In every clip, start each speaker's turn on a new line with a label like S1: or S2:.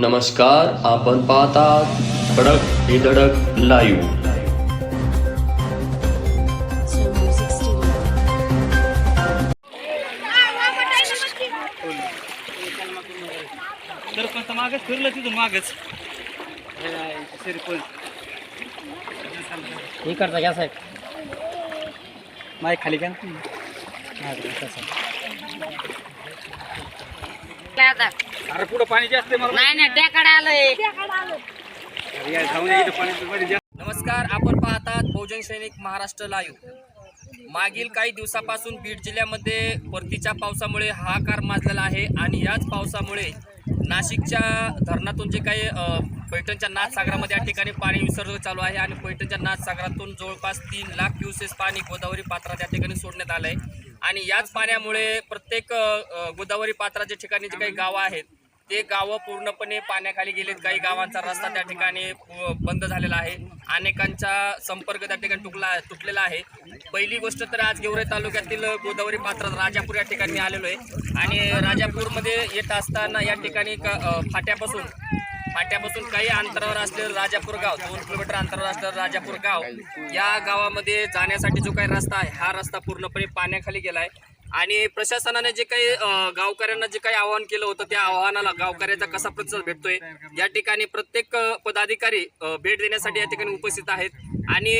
S1: नमस्कार आपण पाहतात खडक ही धडक लाईव्ह.
S2: सरपंच मागच फिरलं तिथून मागच. सरपंच
S3: हे करता घ्या साहेब.
S2: माय खाली का
S4: आता.
S2: अरे पुढं पाणी जास्त आहे मला
S4: नाही नाही त्याकडे आलोय.
S2: अरे यार, जाऊन या इथं पाणी मध्ये जास्त.
S3: नमस्कार आपण पाहतात बहुजन सैनिक महाराष्ट्र लाईव्ह मागील काही दिवसापासून बीड जिल्ह्यामध्ये परतीच्या पावसामुळे हाहाकार माजलेला आहे आणि याच पावसामुळे नाशिकच्या धरणातून जे काही अ, पैठणच्या नाथसागरामध्ये या ठिकाणी पाणी विसर्ग चालू आहे आणि पैठणच्या नाथसागरातून जवळपास तीन लाख क्युसेस पाणी गोदावरी पात्रात या ठिकाणी सोडण्यात आलं आहे आणि याच पाण्यामुळे प्रत्येक अ, अ, गोदावरी पात्राच्या ठिकाणी जे काही गावं आहेत ते गावं पूर्णपणे पाण्याखाली गेलेत. काही गावांचा रस्ता त्या ठिकाणी बंद झालेला आहे. अनेकांचा संपर्क त्या ठिकाणी तुटला तुटलेला आहे. पहिली गोष्ट तर आज गेवरे तालुक्यातील गोदावरी पात्रात राजापूर या ठिकाणी आलेलो आहे. आणि राजापूरमध्ये येत असताना या ठिकाणी क- फाट्यापासून फाट्यापासून काही अंतरावर असलेलं राजापूर गाव दोन किलोमीटर अंतरावर असलेलं राजापूर गाव या गावामध्ये जाण्यासाठी जो काही रस्ता आहे हा रस्ता पूर्णपणे पाण्याखाली गेला आहे. आणि प्रशासनाने जे काही गावकऱ्यांना जे काही आवाहन केलं होतं त्या आव्हानाला गावकऱ्याचा कसा प्रतिसाद भेटतोय? या ठिकाणी प्रत्येक पदाधिकारी भेट देण्यासाठी या ठिकाणी उपस्थित आहेत. आणि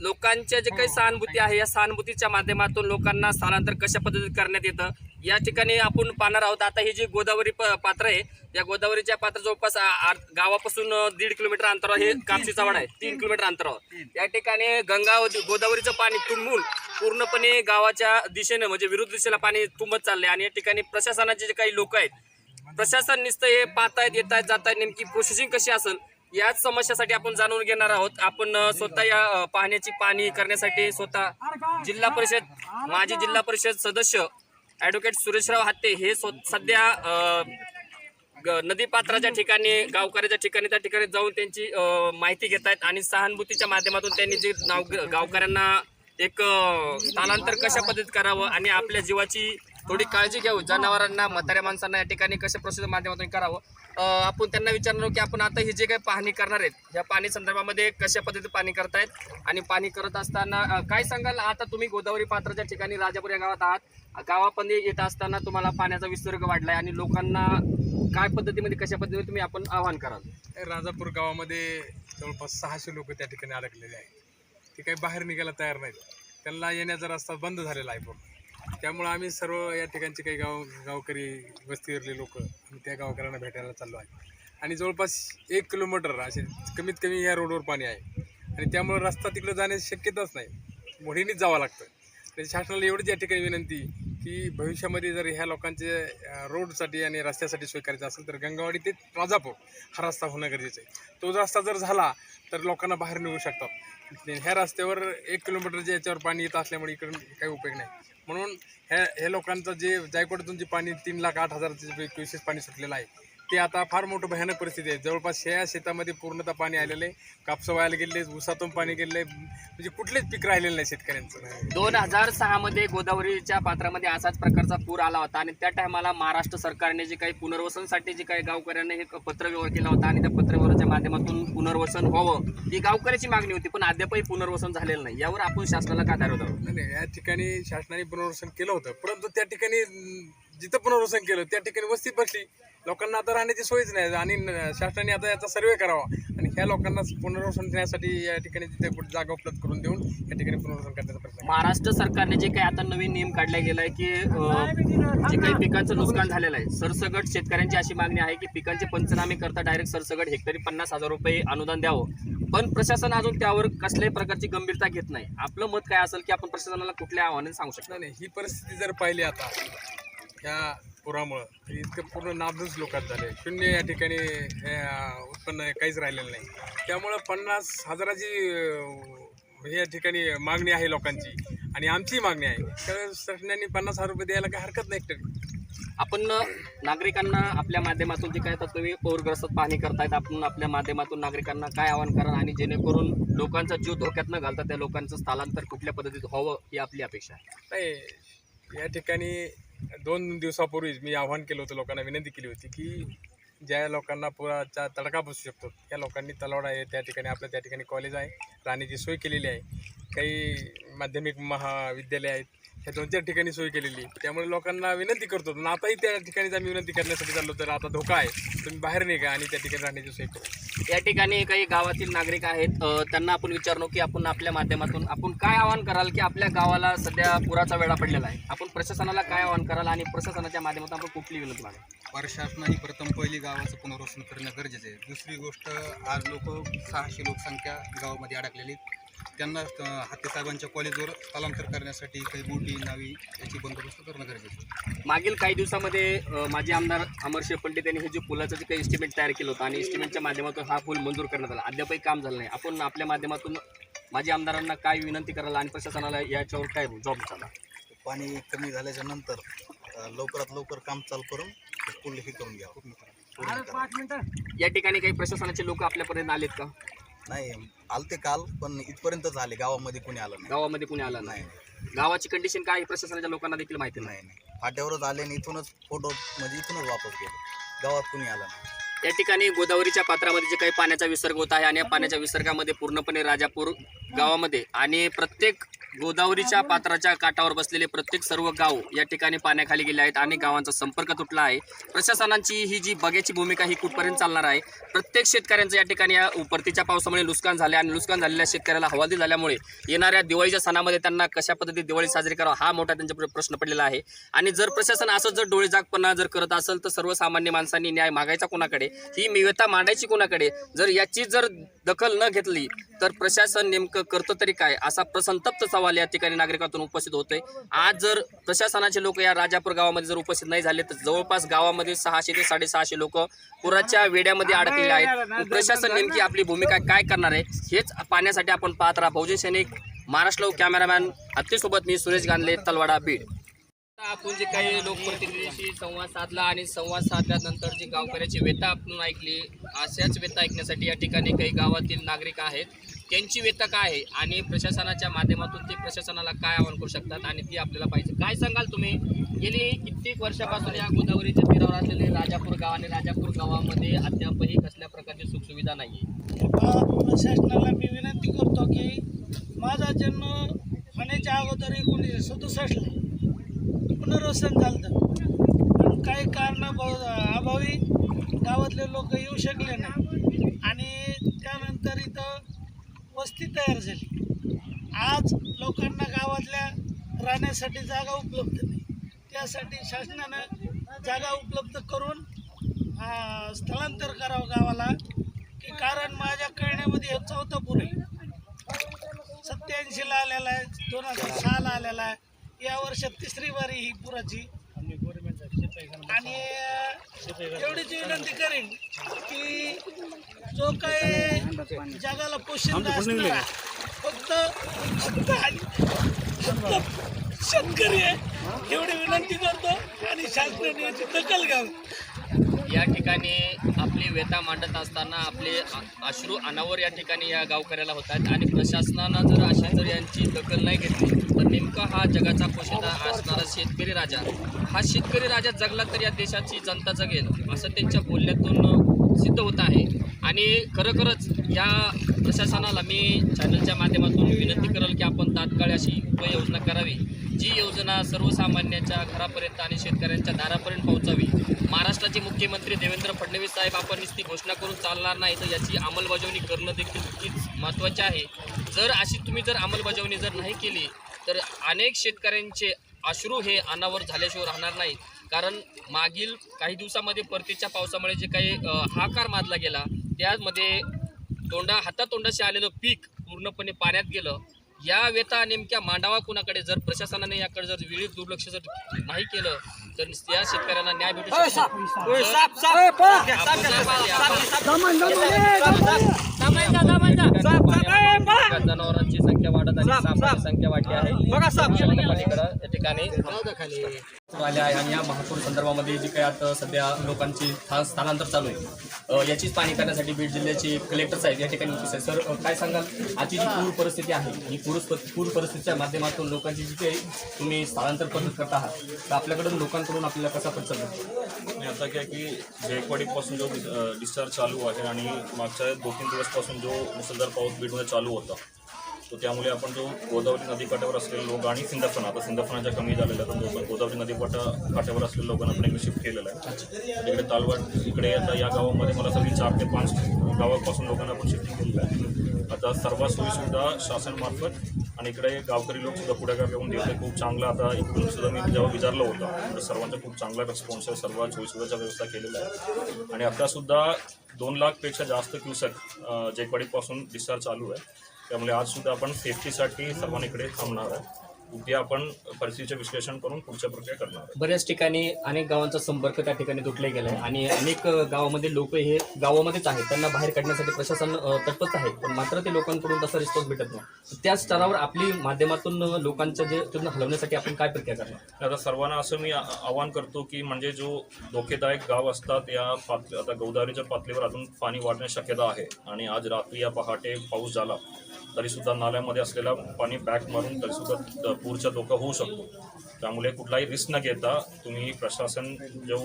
S3: लोकांच्या जे काही सहानुभूती आहे या सहानुभूतीच्या माध्यमातून लोकांना स्थलांतर कशा पद्धतीत करण्यात येतं? या ठिकाणी आपण पाहणार आहोत आता ही जी गोदावरी प- पात्र आहे या गोदावरीच्या पात्र जवळपास गावापासून दीड किलोमीटर अंतरावर हे कापशी वाडा आहे तीन किलोमीटर अंतरावर. या ठिकाणी गंगा गोदावरीचं पाणी तुंबून पूर्णपणे गावाच्या दिशेने म्हणजे विरुद्ध दिशेला पाणी तुंबत चाललंय आणि या ठिकाणी प्रशासनाचे जे काही लोक आहेत प्रशासन निसतं हे पाहतायत येत आहेत जात आहेत नेमकी प्रोसेसिंग कशी असेल याच समस्यासाठी आपण जाणून घेणार आहोत. आपण स्वतः या पाहण्याची पाणी करण्यासाठी स्वतः जिल्हा परिषद माजी जिल्हा परिषद सदस्य ॲडव्होकेट सुरेशराव हत्ते हे सध्या नदीपात्राच्या नदी पात्राच्या ठिकाणी गावकऱ्याच्या ठिकाणी त्या ठिकाणी जाऊन त्यांची माहिती घेत आहेत आणि सहानुभूतीच्या माध्यमातून त्यांनी जे नाव गावकऱ्यांना एक स्थानांतर कशा पद्धतीत करावं आणि आपल्या जीवाची थोडी काळजी घ्यावी. जनावरांना म्हाताऱ्या माणसांना या ठिकाणी कशा प्रोसेस माध्यमातून करावं? आपण त्यांना विचारणार की आपण आता ही जे काही पाहणी करणार आहेत या पाणी संदर्भामध्ये कशा पद्धतीत पाणी करतायत? आणि पाणी करत असताना काय सांगाल? आता तुम्ही गोदावरी पात्राच्या ठिकाणी राजापूर या गावात आहात. गावामध्ये येत असताना तुम्हाला पाण्याचा विसर्ग वाढलाय आणि लोकांना काय पद्धतीमध्ये कशा पद्धतीने तुम्ही आपण आवाहन कराल?
S5: राजापूर गावामध्ये जवळपास सहाशे लोक त्या ठिकाणी अडकलेले आहेत. ते काही बाहेर निघायला तयार नाहीत. त्यांना येण्याचा रस्ता बंद झालेला आहे पूर्ण. त्यामुळं आम्ही सर्व या ठिकाणचे काही गाव गावकरी वस्तीवरले लोक आम्ही त्या गावकऱ्यांना भेटायला चाललो आहे. आणि जवळपास एक किलोमीटर असे कमीत कमी या रोडवर पाणी आहे. आणि त्यामुळं रस्ता तिकडं जाण्याची शक्यताच नाही. मोडीनेच जावं लागतं. तर शासनाला एवढीच या ठिकाणी विनंती की भविष्यामध्ये जर ह्या लोकांचे रोडसाठी आणि रस्त्यासाठी सोय करायचं असेल तर गंगावाडी ते राजापूर हा रस्ता होणं गरजेचं आहे. तो रस्ता जर झाला तर लोकांना बाहेर निघू शकतात. ह्या रस्त्यावर एक किलोमीटरच्या याच्यावर पाणी येत असल्यामुळे इकडून काही उपयोग नाही. म्हणून ह्या ह्या लोकांचं जे जायकवाडीतून जे पाणी तीन लाख आठ हजारचे विशेष क्युसेस पाणी सुटलेलं आहे ते आता फार मोठं भयानक परिस्थिती आहे. जवळपास ह्या शेतामध्ये पूर्णतः पाणी आलेलं आहे. कापसं व्हायला गेले ऊसातून पाणी आहे. म्हणजे कुठलेच पीक राहिलेलं नाही शेतकऱ्यांचं.
S3: दोन हजार सहा मध्ये गोदावरीच्या पात्रामध्ये असाच प्रकारचा पूर आला होता आणि त्या टायमाला महाराष्ट्र सरकारने जे काही पुनर्वसनसाठी जे काही गावकऱ्यांना हे पत्रव्यवहार केला होता आणि त्या पत्रव्यवहाराच्या माध्यमातून पुनर्वसन व्हावं ही गावकऱ्याची मागणी होती पण अद्यापही पुनर्वसन झालेलं नाही. यावर आपण शासनाला काय दारोद आहोत?
S5: नाही या ठिकाणी शासनाने पुनर्वसन केलं होतं परंतु त्या ठिकाणी जिथं पुनर्वसन केलं त्या ठिकाणी वस्ती बसली लोकांना आता राहण्याची सोयच नाही आणि शासनाने आता याचा सर्वे करावा. आणि ह्या लोकांना पुनर्वसन देण्यासाठी या ठिकाणी तिथे जागा उपलब्ध करून देऊन या ठिकाणी पुनर्वसन करण्याचा प्रयत्न.
S3: महाराष्ट्र सरकारने जे काही आता नवीन नियम काढला गेलाय की अं, जे काही पिकांचं नुकसान झालेलं आहे सरसगट शेतकऱ्यांची अशी मागणी आहे की पिकांचे पंचनामे करता डायरेक्ट सरसगट हेक्टरी पन्नास हजार रुपये अनुदान द्यावं. पण प्रशासन अजून त्यावर कसल्याही प्रकारची गंभीरता घेत नाही. आपलं मत काय असेल की आपण प्रशासनाला कुठल्या आव्हाने सांगू शकतो
S5: नाही नाही ही परिस्थिती जर पाहिली आता ह्या पुरामुळं. तर इतकं पूर्ण नाबूज लोकात झाले. शून्य या ठिकाणी उत्पन्न काहीच राहिलेलं नाही. त्यामुळं पन्नास हजाराची या ठिकाणी मागणी आहे लोकांची. आणि आमची मागणी आहे. तर शासनाने पन्नास हजार रुपये द्यायला काही हरकत नाही
S3: आपण नागरिकांना आपल्या माध्यमातून जे काय आता तुम्ही पूरग्रस्त पाहणी करतायत आपण आपल्या माध्यमातून नागरिकांना काय आवाहन करा आणि जेणेकरून लोकांचा जीव धोक्यात न घालता त्या लोकांचं स्थलांतर कुठल्या पद्धतीत व्हावं ही आपली अपेक्षा आहे?
S5: नाही या ठिकाणी दोन दिवसापूर्वीच मी आव्हान केलं होतं लोकांना विनंती केली होती की ज्या लोकांना पुराचा तडका बसू शकतो त्या लोकांनी तलवाडा आहे त्या ठिकाणी आपल्या त्या ठिकाणी कॉलेज आहे राहण्याची सोय केलेली आहे काही माध्यमिक महाविद्यालय आहेत ह्या दोन चार ठिकाणी सोय केलेली आहे. त्यामुळे लोकांना विनंती करतो आणि आताही त्या ठिकाणी आम्ही विनंती करण्यासाठी चाललो तर आता धोका आहे तुम्ही बाहेर निघा आणि त्या ठिकाणी राहण्याची सोय करू
S3: या ठिकाणी काही गावातील नागरिक आहेत. त्यांना आपण विचारलो की आपण आपल्या माध्यमातून आपण काय आवाहन कराल की आपल्या गावाला सध्या पुराचा वेळा पडलेला आहे? आपण प्रशासनाला काय आवाहन कराल आणि प्रशासनाच्या माध्यमातून आपण कुठली विनंती मागेल?
S6: प्रशासनाने प्रथम पहिली गावाचं पुनर्वसन करणं गरजेचं आहे. दुसरी गोष्ट आज लोक सहाशे लोकसंख्या गावामध्ये अडकलेली त्यांना हाते साहेबांच्या कॉलेजवर स्थलांतर करण्यासाठी काही बोटी नावी याची बंदोबस्त करणं गरजेचं आहे.
S3: मागील काही दिवसामध्ये माजी आमदार अमरशेख पंडित यांनी हे जे पुलाचं जे काही एस्टिमेट तयार केलं होतं आणि एस्टिमेटच्या माध्यमातून हा पूल मंजूर करण्यात आला अद्यापही काम झालं नाही. आपण आपल्या माध्यमातून माजी आमदारांना काय विनंती कराल आणि प्रशासनाला याच्यावर काय जॉब झाला
S7: पाणी कमी झाल्याच्यानंतर लवकरात लवकर काम चालू करून पूल हे करून करावं.
S3: या ठिकाणी काही प्रशासनाचे लोक आपल्यापर्यंत आलेत का?
S7: नाही आलते काल पण इथपर्यंत झाले. गावामध्ये कोणी आलं नाही.
S3: गावामध्ये कुणी आला नाही.
S7: नाही.
S3: गावाची कंडिशन काय आहे? प्रशासनाच्या लोकांना देखील माहिती नाही.
S7: नाही नाही. फाट्यावरच आले आणि इथूनच फोटो म्हणजे इथूनच वापस गेले. गावात कोणी आलं नाही.
S3: या ठिकाणी गोदावरीच्या पात्रामध्ये जे काही पाण्याचा विसर्ग होत आहे आणि या पाण्याच्या विसर्गामध्ये पूर्णपणे राजापूर गावामध्ये आणि प्रत्येक गोदावरीच्या पात्राच्या काठावर बसलेले प्रत्येक सर्व गाव या ठिकाणी पाण्याखाली गेले आहेत आणि गावांचा संपर्क तुटला आहे. प्रशासनाची ही जी बघ्याची भूमिका ही कुठपर्यंत चालणार आहे? प्रत्येक शेतकऱ्यांचं या ठिकाणी या परतीच्या पावसामुळे नुकसान झाले आणि नुकसान झालेल्या शेतकऱ्याला हवालदी झाल्यामुळे येणाऱ्या दिवाळीच्या सणामध्ये त्यांना कशा पद्धतीने दिवाळी साजरी करावा हा मोठा त्यांच्या प्रश्न पडलेला आहे. आणि जर प्रशासन असं जर डोळेजागपणा जर करत असेल तर सर्वसामान्य माणसांनी न्याय मागायचा कोणाकडे? ही मिळता मांडायची कोणाकडे? जर याची जर दखल न घेतली तर प्रशासन नेमकं करतं तरी काय? असा प्रसंतप्त सवाल या ठिकाणी नागरिकातून उपस्थित होते आज जर प्रशासनाचे लोक या राजापूर गावामध्ये जर उपस्थित नाही झाले तर जवळपास गावामध्ये सहाशे ते साडेसहाशे लोक पुराच्या वेड्यामध्ये अडकलेले आहेत. प्रशासन नेमकी आपली भूमिका काय करणार आहे हेच पाहण्यासाठी आपण पाहत राहा. बहुजन सैनिक महाराष्ट्र कॅमेरामॅन हत्तीसोबत मी सुरेश गांधले तलवाडा बीड. आपण जे काही लोकप्रतिनिधीशी संवाद साधला आणि संवाद साधल्यानंतर जी गावकऱ्याची व्यथा आपण ऐकली अशाच व्यथा ऐकण्यासाठी या ठिकाणी काही गावातील नागरिक आहेत. त्यांची व्यथा काय आहे? आणि प्रशासनाच्या माध्यमातून ते प्रशासनाला काय आवाहन करू शकतात? आणि ती आपल्याला पाहिजे. काय सांगाल तुम्ही? गेली कित्येक वर्षापासून या गोदावरीच्या तीरावर असलेले राजापूर गाव आणि राजापूर गावामध्ये अद्यापही कसल्या प्रकारची सुखसुविधा नाही आहे
S8: प्रशासनाला मी विनंती करतो की माझा जन्म होण्याच्या अगोदर एकोणीसशे सदुसष्टला पुनर्वसन झालं पण काही कारण अभावी गावातले लोक येऊ शकले नाही. आणि त्यानंतर इथं वस्ती तयार झाली. आज लोकांना गावातल्या राहण्यासाठी जागा उपलब्ध नाही. त्यासाठी शासनानं जागा उपलब्ध करून स्थलांतर करावं गावाला. की कारण माझ्या कळण्यामध्ये हे चौथं पूर आहे. सत्याऐंशीला आलेला आहे दोन हजार सहाला आलेला आहे. या वर्षात तिसरी बारी ही पुराची. आणि एवढीच विनंती करेन की जो काही जगाला पोषण असणारा फक्त शेतकरी आहे. एवढी विनंती करतो आणि शासनाने याची दखल घ्यावी.
S3: या ठिकाणी आपली व्यथा मांडत असताना आपले अश्रू अनावर या ठिकाणी या गावकऱ्याला होतात आणि प्रशासनानं जर अशी जर यांची दखल नाही घेतली तर नेमका हा जगाचा पोशिंदा असणारा शेतकरी राजा हा शेतकरी राजा जगला तर या देशाची जनता जगेल असं त्यांच्या बोलण्यातून सिद्ध होत आहे. आणि खरोखरच या प्रशासनाला मी चॅनलच्या माध्यमातून विनंती करेल की आपण तात्काळ अशी उपाययोजना करावी. जी योजना सर्वसामान्यांच्या घरापर्यंत आणि शेतकऱ्यांच्या दारापर्यंत पोहोचावी. महाराष्ट्राचे मुख्यमंत्री देवेंद्र फडणवीस साहेब आपण नुसती घोषणा करून चालणार नाही तर याची अंमलबजावणी करणं देखील तितकीच महत्त्वाचे आहे. जर अशी तुम्ही जर अंमलबजावणी जर नाही केली तर अनेक शेतकऱ्यांचे अश्रू हे अनावर झाल्याशिवाय राहणार नाहीत. कारण मागील काही दिवसामध्ये परतीच्या पावसामुळे जे काही हाकार माजला गेला त्यामध्ये तोंडा हातातोंडाशी आलेलं पीक पूर्णपणे पाण्यात गेलं या व्यथा नेमक्या मांडावा कुणाकडे जर प्रशासनाने याकडे जर वेळीच दुर्लक्ष जर नाही केलं तर त्या शेतकऱ्यांना न्याय भेटू जनावरांची संख्या वाढत आणि सापांची संख्या वाढली आहे या ठिकाणी आल्या आहे आणि या महापूर संदर्भामध्ये जी काही आता सध्या लोकांची था- स्थलांतर चालू आहे याचीच पाणी करण्यासाठी बीड जिल्ह्याचे कलेक्टर साहेब या ठिकाणी उपस्थित सर काय सांगाल? आजची जी पूर परिस्थिती आहे ही पूर पूर परिस्थितीच्या माध्यमातून लोकांची जी काही तुम्ही स्थलांतर पद्धत करत आहात तर आपल्याकडून लोकांकडून आपल्याला कसा प्रतिसाद
S9: आणि आता काय की जयकवाडीपासून जो डिस्चार्ज चालू आहे आणि मागच्या दोन तीन दिवसपासून जो मुसळधार पाऊस बीडमध्ये चालू होता तो त्यामुळे आपण जो गोदावरी नदीकाठावर असलेले लोक आणि सिंदफना आता सिंदफनाच्या कमी झालेल्या तर लोक गोदावरी नदीकाठा काठावर असलेल्या लोकांना आपण इकडे शिफ्ट केलेलं आहे. इकडे तालवाड इकडे आता या गावामध्ये मला सगळी चार ते पाच गावापासून लोकांना आपण शिफ्टिंग केलेलं आहे. आता सर्व सोयीसुविधा शासनमार्फत आणि इकडे गावकरी लोक सुद्धा पुढाकार घेऊन देते खूप चांगला आता इकडून सुद्धा मी जेव्हा विचारलं होतं तर सर्वांचा खूप चांगला रिस्पॉन्स आहे. सर्व सोयीसुविधाच्या व्यवस्था केलेल्या आहे. आणि आता सुद्धा दोन लाखपेक्षा जास्त क्युसेक जेकवाडीपासून डिस्चार्ज चालू आहे. त्यामुळे आज सुद्धा आपण सेफ्टीसाठी सर्वांकडे इकडे थांबणार आहे उद्या आपण परिस्थितीचे विश्लेषण करून पुढच्या प्रक्रिया करणार
S3: बऱ्याच ठिकाणी अनेक गावांचा संपर्क त्या ठिकाणी तुटला गेला आहे आणि अनेक अ, गावामध्ये लोक हे गावामध्येच आहेत. त्यांना बाहेर काढण्यासाठी प्रशासन अ, तत्परच आहे पण मात्र ते लोकांकडून तसा रिस्पॉन्स भेटत नाही. त्या स्तरावर आपली माध्यमातून अ, लोकांच्या जे तिथून हलवण्यासाठी आपण काय प्रक्रिया करणार?
S9: आता सर्वांना असं मी आ- आवाहन करतो की म्हणजे जो धोकेदायक गाव असतात या पातळी आता गौदावरीच्या पातळीवर अजून पाणी वाढण्याची शक्यता आहे. आणि आज रात्री या पहाटे पाऊस झाला तरीसुद्धा नाल्यामध्ये असलेला पाणी बॅक मारून तरीसुद्धा द- पूरचा धोका होऊ शकतो. त्यामुळे कुठलाही रिस्क न घेता तुम्ही प्रशासन जो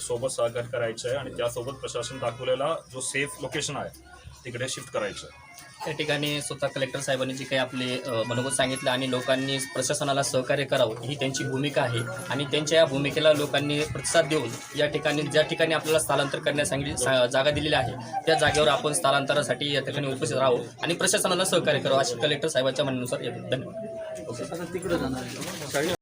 S9: सोबत सहकार्य करायचं आहे आणि त्यासोबत प्रशासन दाखवलेला जो सेफ लोकेशन आहे तिकडे शिफ्ट करायचं आहे
S3: त्या ठिकाणी स्वतः कलेक्टर साहेबांनी जे काही आपले मनोगत सांगितलं आणि लोकांनी प्रशासनाला सहकार्य करावं ही त्यांची भूमिका आहे. आणि त्यांच्या या भूमिकेला लोकांनी प्रतिसाद देऊन या ठिकाणी ज्या ठिकाणी आपल्याला स्थलांतर करण्यास सांगितली जागा दिलेली आहे त्या जागेवर आपण स्थलांतरासाठी या ठिकाणी उपस्थित राहावं आणि प्रशासनाला सहकार्य करावं अशी कलेक्टर साहेबांच्या म्हणण्यानुसार धन्यवाद. तिकडे जाणार